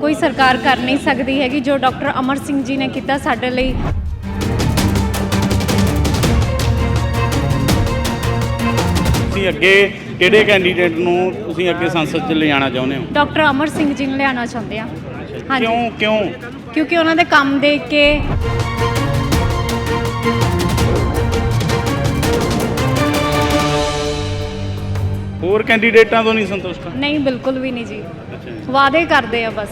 ਕੋਈ ਸਰਕਾਰ ਕਰ ਨਹੀਂ ਸਕਦੀ ਹੈਗੀ ਜੋ ਡਾਕਟਰ ਅਮਰ ਸਿੰਘ ਜੀ ਨੇ ਕੀਤਾ ਸਾਡੇ ਲਈ। ਤੁਸੀਂ ਅੱਗੇ ਕਿਹੜੇ ਕੈਂਡੀਡੇਟ ਨੂੰ ਤੁਸੀਂ ਅੱਗੇ ਸੰਸਦ 'ਚ ਲਿਜਾਣਾ ਚਾਹੁੰਦੇ ਹੋ? ਡਾਕਟਰ ਅਮਰ ਸਿੰਘ ਜੀ ਨੂੰ ਲਿਆਉਣਾ ਚਾਹੁੰਦੇ ਆ। ਹਾਂਜੀ। ਕਿਉਂ ਕਿਉਂ? ਕਿਉਂਕਿ ਉਹਨਾਂ ਦੇ ਕੰਮ ਦੇਖ ਕੇ ਹੋਰ ਕੈਂਡੀਡੇਟਾਂ ਤੋਂ ਨਹੀਂ ਸੰਤੁਸ਼ਟ? ਨਹੀਂ ਬਿਲਕੁਲ ਵੀ ਨਹੀਂ ਜੀ। ਵਾਅਦੇ ਕਰਦੇ ਆ ਬਸ।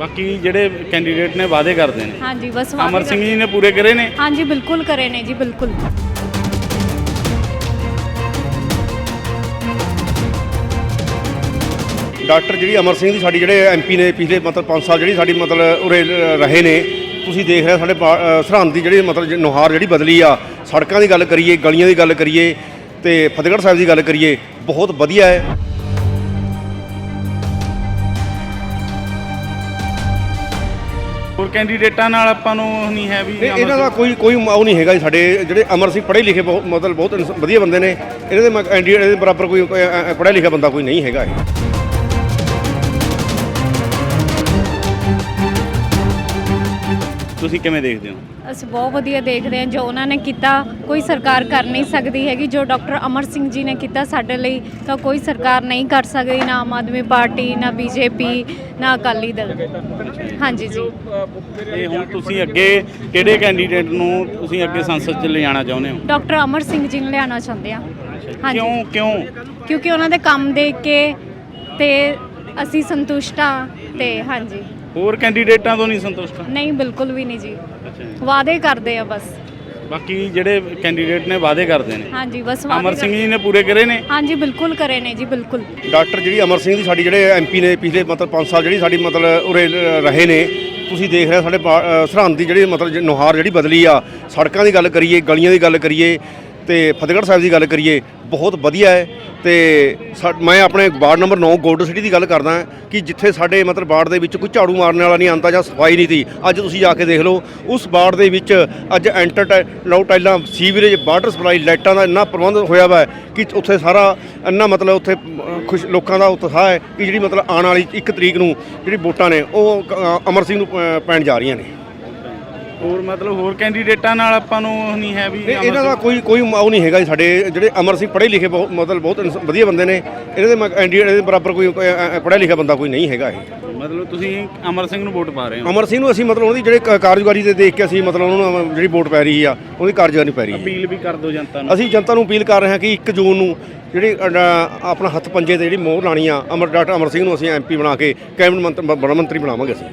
ਬਾਕੀ ਜਿਹੜੇ ਕੈਂਡੀਡੇਟ ਨੇ ਵਾਅਦੇ ਕਰਦੇ ਨੇ। ਹਾਂਜੀ ਬਸ ਵਾਅਦੇ ਅਮਰ ਸਿੰਘ ਜੀ ਨੇ ਪੂਰੇ ਕਰੇ ਨੇ। ਹਾਂਜੀ ਬਿਲਕੁਲ ਕਰੇ ਨੇ ਜੀ ਬਿਲਕੁਲ। ਡਾਕਟਰ ਜਿਹੜੀ ਅਮਰ ਸਿੰਘ ਦੀ ਸਾਡੀ ਜਿਹੜੇ ਐਮਪੀ ਨੇ ਪਿਛਲੇ ਮਤਲਬ 5 ਸਾਲ ਜਿਹੜੀ ਸਾਡੀ ਮਤਲਬ ਉਰੇ ਰਹੇ ਨੇ ਤੁਸੀਂ ਦੇਖ ਰਹੇ ਹੋ ਸਾਡੇ ਸਰਹੰਦ ਦੀ ਜਿਹੜੀ ਮਤਲਬ ਨੁਹਾਰ ਜਿਹੜੀ ਬਦਲੀ ਆ ਸੜਕਾਂ ਦੀ ਗੱਲ ਕਰੀਏ ਗਲੀਆਂ ਦੀ ਗੱਲ ਕਰੀਏ ਤੇ ਫਤਿਹਗੜ੍ਹ ਸਾਹਿਬ ਦੀ ਗੱਲ ਕਰੀਏ ਬਹੁਤ ਵਧੀਆ ਹੈ। ਹੋਰ ਕੈਂਡੀਡੇਟਾਂ ਨਾਲ ਆਪਾਂ ਨੂੰ ਨਹੀਂ ਹੈ ਵੀ ਇਹਨਾਂ ਦਾ ਕੋਈ ਕੋਈ ਉਹ ਨਹੀਂ ਹੈਗਾ ਜੀ ਸਾਡੇ ਜਿਹੜੇ ਅਮਰ ਸਿੰਘ ਪੜ੍ਹੇ ਲਿਖੇ ਬਹੁਤ ਮਤਲਬ ਬਹੁਤ ਇਨਸ- ਵਧੀਆ ਬੰਦੇ ਨੇ। ਇਹਨਾਂ ਦੇ ਕੈਂਡੀਡੇਟ ਦੇ ਬਰਾਬਰ ਕੋਈ ਪੜ੍ਹਿਆ ਲਿਖਿਆ ਬੰਦਾ ਕੋਈ ਨਹੀਂ ਹੈਗਾ ਇਹ। ਤੁਸੀਂ ਕਿਵੇਂ ਦੇਖਦੇ ਹੋ? ਅਸੀਂ ਬਹੁਤ ਵਧੀਆ ਦੇਖਦੇ ਹਾਂ ਜੋ ਉਹਨਾਂ ਨੇ ਕੀਤਾ। ਕੋਈ ਸਰਕਾਰ ਕਰ ਨਹੀਂ ਸਕਦੀ ਹੈਗੀ। ਜੋ ਡਾਕਟਰ ਅਮਰ ਸਿੰਘ ਜੀ ਨੇ ਕੀਤਾ ਸਾਡੇ ਲਈ ਤਾਂ ਕੋਈ ਸਰਕਾਰ ਨਹੀਂ ਕਰ ਸਕਦੀ ਨਾ ਆਮ ਆਦਮੀ ਪਾਰਟੀ ਨਾ ਬੀਜੇਪੀ ਨਾ ਅਕਾਲੀ ਦਲ। ਹਾਂਜੀ ਜੀ। ਇਹ ਹੁਣ ਤੁਸੀਂ ਅੱਗੇ ਕਿਹੜੇ ਕੈਂਡੀਡੇਟ ਨੂੰ ਤੁਸੀਂ ਅੱਗੇ ਸੰਸਦ 'ਚ ਲਿਜਾਣਾ ਚਾਹੁੰਦੇ ਹੋ? ਡਾਕਟਰ ਅਮਰ ਸਿੰਘ ਜੀ ਨੂੰ ਲਿਆਉਣਾ ਚਾਹੁੰਦੇ ਆ ਹਾਂਜੀ। ਕਿਉਂ ਕਿਉਂ? ਕਿਉਂਕਿ ਉਹਨਾਂ ਦੇ ਕੰਮ ਦੇਖ ਕੇ ਤੇ ਅਸੀਂ ਸੰਤੁਸ਼ਟ ਹਾਂ ਤੇ ਹਾਂਜੀ। ਹੋਰ ਕੈਂਡੀਡੇਟਾਂ ਤੋਂ ਨਹੀਂ ਸੰਤੁਸ਼ਟ? ਨਹੀਂ ਬਿਲਕੁਲ ਵੀ ਨਹੀਂ ਜੀ। ਅੱਛਾ ਜੀ। ਵਾਅਦੇ ਕਰਦੇ ਆ ਬਸ। ਬਾਕੀ ਜਿਹੜੇ ਕੈਂਡੀਡੇਟ ਨੇ ਵਾਅਦੇ ਕਰਦੇ ਨੇ? ਹਾਂਜੀ ਬਸ ਵਾਅਦੇ ਅਮਰ ਸਿੰਘ ਜੀ ਨੇ ਪੂਰੇ ਕਰੇ ਨੇ? ਹਾਂਜੀ ਬਿਲਕੁਲ ਕਰੇ ਨੇ ਜੀ ਬਿਲਕੁਲ। ਡਾਕਟਰ ਜਿਹੜੀ ਅਮਰ ਸਿੰਘ ਦੀ ਸਾਡੀ ਜਿਹੜੇ ਐਮਪੀ ਨੇ ਪਿਛਲੇ ਮਤਲਬ 5 ਸਾਲ ਜਿਹੜੀ ਸਾਡੀ ਮਤਲਬ ਉਰੇ ਰਹੇ ਨੇ ਤੁਸੀਂ ਦੇਖ ਰਹੇ ਹੋ ਸਾਡੇ ਸਰਹੰਦ ਦੀ ਜਿਹੜੀ ਮਤਲਬ ਨੁਹਾਰ ਜਿਹੜੀ ਬਦਲੀ ਆ ਸੜਕਾਂ ਦੀ ਗੱਲ ਕਰੀਏ ਗਲੀਆਂ ਦੀ ਗੱਲ ਕਰੀਏ ਤੇ ਫਤਿਹਗੜ੍ਹ ਸਾਹਿਬ ਦੀ ਗੱਲ ਕਰੀਏ, ਬਹੁਤ ਵਧੀਆ ਹੈ ਤੇ ਸਾ- ਮੈਂ ਆਪਣੇ ਵਾਰਡ ਨੰਬਰ 9 ਗੋਲਡ ਸਿਟੀ ਦੀ ਗੱਲ ਕਰਦਾ ਕਿ ਜਿੱਥੇ ਸਾਡੇ ਮਤਲਬ ਵਾਰਡ ਦੇ ਵਿੱਚ ਕੋਈ ਝਾੜੂ ਮਾਰਨ ਵਾਲਾ ਨਹੀਂ ਆਂਦਾ ਜਾਂ ਸਫ਼ਾਈ ਨਹੀਂ ਸੀ, ਅੱਜ ਤੁਸੀਂ ਜਾ ਕੇ ਦੇਖ ਲਓ, ਉਸ ਵਾਰਡ ਦੇ ਵਿੱਚ ਅੱਜ ਐਂਟਰ ਲਓ ਟਾਈਲਾਂ, ਸੀਵਰੇਜ, ਵਾਟਰ ਸਪਲਾਈ, ਲਾਈਟਾਂ ਦਾ ਇੰਨਾ ਪ੍ਰਬੰਧ ਹੋਇਆ ਵਾ ਕਿ ਉੱਥੇ ਸਾਰਾ ਇੰਨਾ ਮਤਲਬ ਉੱਥੇ ਖੁਸ਼ ਲੋਕਾਂ ਦਾ ਉਤਸ਼ਾਹ ਹੈ ਕਿ ਜਿਹੜੀ ਮਤਲਬ ਆਉਣ ਵਾਲੀ 1 ਤਰੀਕ ਨੂੰ ਜਿਹੜੀ ਵੋਟਾਂ ਨੇ, ਉਹ ਅਮਰ ਸਿੰਘ ਨੂੰ ਪੈਣ ਜਾ ਰਹੀਆਂ ਨੇ। ਹੋਰ ਮਤਲਬ ਹੋਰ ਕੈਂਡੀਡੇਟਾਂ ਨਾਲ ਆਪਾਂ ਨੂੰ ਉਹ ਨਹੀਂ ਹੈ ਵੀ ਇਹਨਾਂ ਦਾ ਕੋਈ ਕੋਈ ਉਹ ਨਹੀਂ ਹੈਗਾ ਜੀ ਸਾਡੇ। ਜਿਹੜੇ ਅਮਰ ਸਿੰਘ ਪੜ੍ਹੇ ਲਿਖੇ ਬਹੁਤ ਮਤਲਬ ਬਹੁਤ ਇਨਸ- ਵਧੀਆ ਬੰਦੇ ਨੇ ਇਹਨਾਂ ਦੇ ਕੈਂਡੀਡੇਟ ਦੇ ਬਰਾਬਰ ਕੋਈ ਕੋਈ, ਅ, ਅ, ਪੜ੍ਹਿਆ ਲਿਖਿਆ ਬੰਦਾ ਕੋਈ ਨਹੀਂ ਹੈਗਾ ਇਹ। ਮਤਲਬ ਤੁਸੀਂ ਅਮਰ ਸਿੰਘ ਨੂੰ ਵੋਟ ਪਾ ਰਹੇ ਹੋ? ਅਮਰ ਸਿੰਘ ਨੂੰ ਅਸੀਂ ਮਤਲਬ ਉਹਦੀ ਜਿਹੜੇ ਕ- ਕਾਰਜਕਾਰੀ ਦੇ ਦੇਖ ਕੇ ਅਸੀਂ ਮਤਲਬ ਉਹਨੂੰ ਅ, ਜਿਹੜੀ ਵੋਟ ਪੈ ਰਹੀ ਆ ਉਹਦੀ ਕਾਰਜਕਾਰੀ ਪੈ ਰਹੀ। ਹੈ ਅਪੀਲ ਵੀ ਕਰ ਦਿਓ ਜਨਤਾ ਨੂੰ। ਅਸੀਂ ਜਨਤਾ ਨੂੰ ਅਪੀਲ ਕਰ ਰਹੇ ਹਾਂ ਕਿ 1 ਜੂਨ ਨੂੰ ਜਿਹੜੀ ਅ, ਆਪਣਾ ਹੱਥ ਪੰਜੇ ਤੇ ਜਿਹੜੀ ਮੋਹਰ ਲਾਣੀ ਆ ਅਮਰ ਡਾਕਟਰ ਅਮਰ ਸਿੰਘ ਨੂੰ ਅਸੀਂ ਐਮਪੀ ਬਣਾ ਕੇ ਕੈਬਨਿਟ ਮੰਤਰੀ ਬੜਾ ਮੰਤਰੀ ਬਣਾਵਾਂਗੇ ਅਸੀਂ।